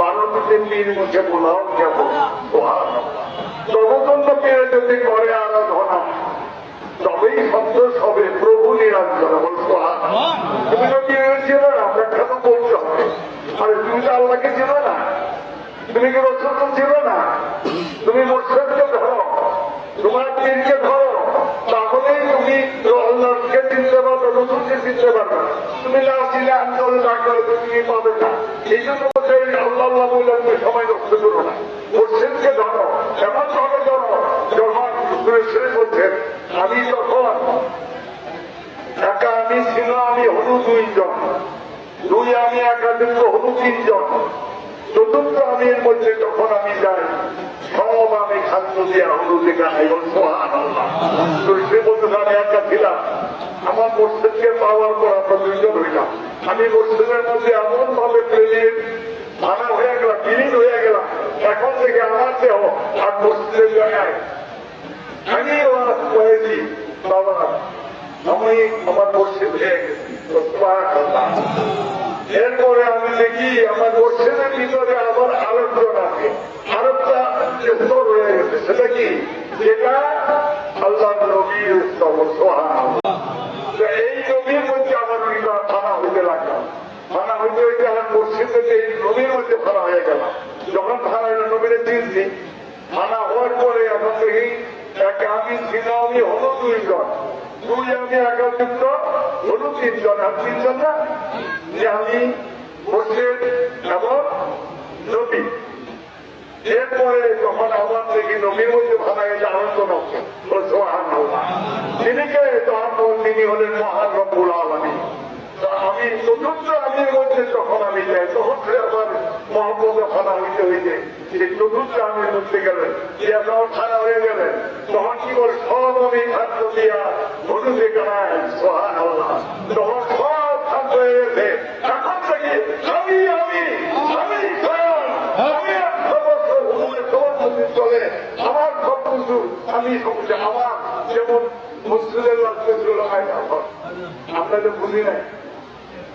ভারতীয় পীর মুখে বলাও যাব জগতন্দ পীরে যদি করে আরাধনা, তবেই সন্তোষ হবে প্রভু নিরঞ্জন। বলতো তুমি তো না বলতে হবে আরে, তুমি তো আল্লাহকে ছিল না। তুমি কি ছিল না? তুমি ধরো, তোমার ধরো, তাহলেই তুমি চিনতে পারবে চিনতে পারবে। তুমি না করে তুমি পাবে না? এই জন্য এই আল্লাহ বলে সময় নষ্ট করো না। মোর্শেদকে ধরো এমন ভাবে ধরো। যখন তুমি সে বলছেন আমি তখন একা আমি ছিল, আমি হলু দুইজন। দুই আমি একাধিক হলু তিনজন। চতুর্থ আমি এর মধ্যে যখন আমি যাই, সব আমি খাদ্য দিয়ে হলু দিকে আই সে বলতে আমি একা ছিলাম। আমার মসজিদকে পাওয়ার পর আমরা দুইজন হইলাম। আমি মসজিদের মধ্যে এমন ভাবে প্রেমের ভাড়া হয়ে গেলাম বিলীন হয়ে গেলাম। এখন থেকে আমার দেহ আর মসজিদের জায়গায় আমি হয়েছি বাবা আমি আমার মসজিদ হয়ে গেছি। এরপরে আমি দেখি আমার মসজিদের ভিতরে আবার আরেকজন আছে। আরেকটা স্তর হয়ে গেছে। সেটা কি? যেটা আল্লাহ নবীর স্তর সোহান তো এই নবীর মধ্যে আমার ওইটা থানা হইতে লাগলাম থানা হইতে হইতে আমার মসজিদে এই নবীর মধ্যে থানা হয়ে গেল যখন থানা হইল নবীরে চিনছি থানা হওয়ার পরে এখন দেখি এক আমি ছিল আমি হলো দুইজন। দুই আমি একাযুক্ত হলো তিনজন। আর তিনজন না? যে আমি মসজিদ এবং নবী। এরপরে যখন আমার দেখি নবীর মধ্যে ভাড়া গেছে আনন্দ তিনি কে? তখন তিনি হলেন মহান রব্বুল আলমী আমি চতুর্থ আমির মধ্যে যখন আমি যাই, তখন মহব্বত খানা হইতে হইতে সেই চতুর্থ আমির মধ্যে গেলেন যে হয়ে গেলেন তখন কি বল সব আমি খাদ্য দিয়া আমি আমি আমি আমি আমার আমি যেমন মুসলিমের আমরা তো বুঝি নাই?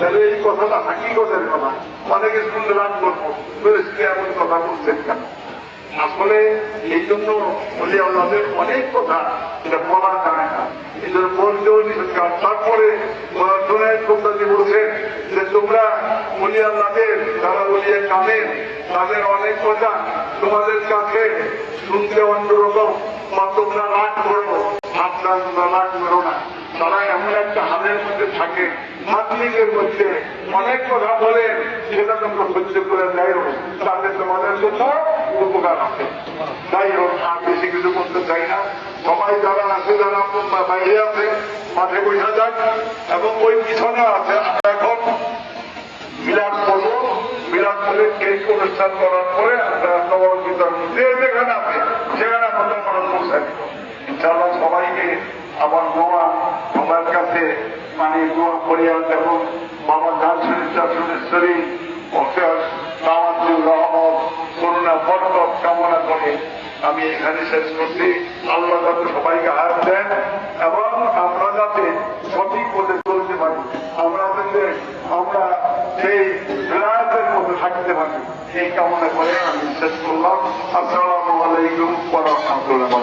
তাহলে এই কথাটা হাকিগতের কথা। অনেকে শুনলে রাগ করব। বেরেস্টে এমন কথা বলছেন কেন? আসলে এই জন্য আমাদের অনেক কথা এটা বলা যায় না। এই জন্য বলতেও নিষেধ তারপরে কোম্পানি বলছেন যে, তোমরা বলি আল্লাহদের যারা বলিয়ে কামের, তাদের অনেক কথা তোমাদের কাছে শুনতে অন্যরকম। বা তোমরা রাগ করো। আপনার তোমরা রাগ করো না তারা এমন একটা হালের মধ্যে থাকে মাতলিকের মধ্যে অনেক কথা বলে, সেটা তোমরা সহ্য করে দেয় তাতে তোমাদের জন্য উপকার আছে। যাই হোক আমি বেশি কিছু করতে চাই না। সবাই যারা আছে, যারা বাইরে আছে, মাঠে বসা যাক। এবং ওই পিছনে আছে এখন মিলাদ করব মিলাদ করে কেক অনুষ্ঠান করার পরে আমরা নবর বিতরণ যে যেখানে আছে, সেখানে আমরা মনে পৌঁছাই ইনশাআল্লাহ সবাইকে আমার কাছে মানে দোয়া করিয়া দেখুন। বাবা দার্শনিক দার্শনেশ্বরী রহমত করুণা বরকত কামনা করে আমি এখানে শেষ করছি। আল্লাহ যাতে সবাইকে হাত দেন এবং আমরা যাতে সঠিক পথে চলতে পারি। আমরা যাতে আমরা সেই বিরাটের মধ্যে থাকতে পারি। এই কামনা করে আমি শেষ করলাম। আসসালামু আলাইকুম রাহমাতুল্লাহ।